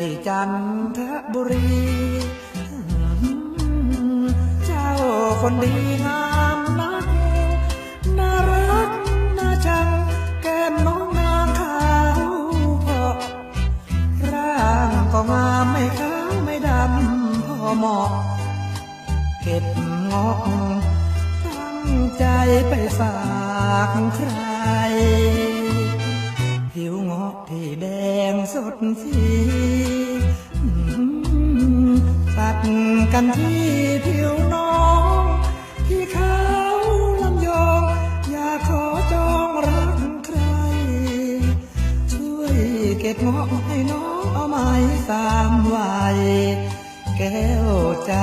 ที่จันทบุรี เจ้าคนดีงามนักน่ารักน่าชังแก้มน้องนางขาวเพราะร่างก็งามไม่ขาวไม่ดำพอเหมาะเก็บงอกตั้งใจไปฝากใคร อกที่แดงสดสีตัดกันที่ผิวน้อง ที่เขาลำยองอยากขอจองรักใคร ช่วยเก็บงอกให้น้องเอาไม้ตามวัยแก้วใจ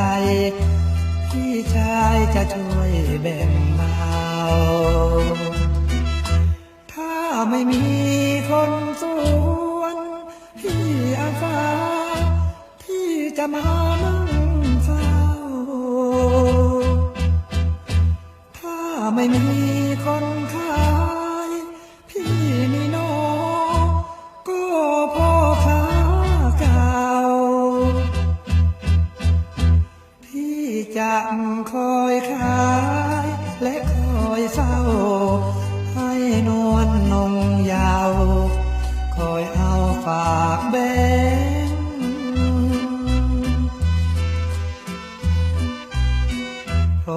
พี่ชายจะช่วยแบ่งเบา ไม่มีคนขายพี่นี่น้องก็พ่อค้าเก่า พี่จะคอยขายและคอยเฝ้า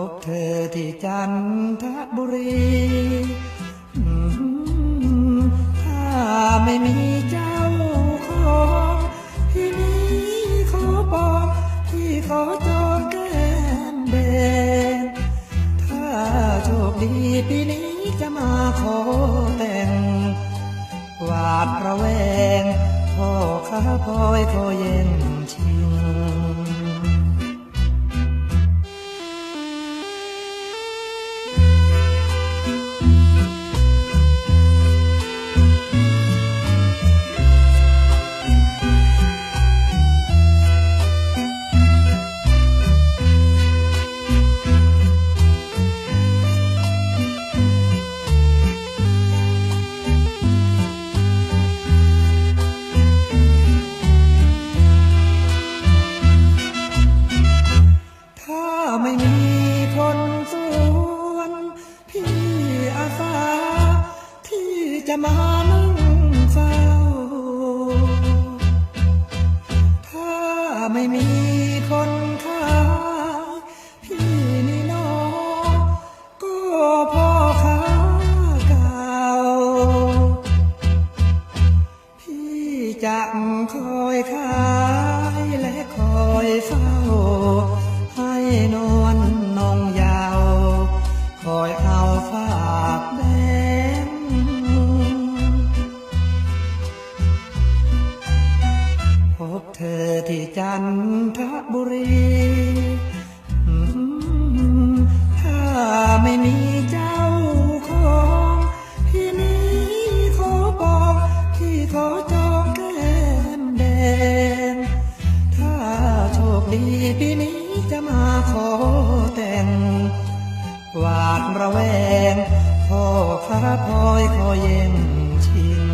บเธอที่จันทบุรีถ้าไม่มีเจ้าของพี่นี้ขอบอกพี่ขอจองแก้มแดงถ้าโชคดีปีนี้จะมาขอแต่งหวาดระแวงพ่อข้าพลอยขอเย็นชิง ม่มีคน จันทบุรีถ้าไม่มีเจ้าของที่นี้ขอบอกที่ขอจองแก้มแดงถ้าโชคดีปีนี้จะมาขอแต่ง หวาดระแวงพ่อพระพอยขอเย็นชิง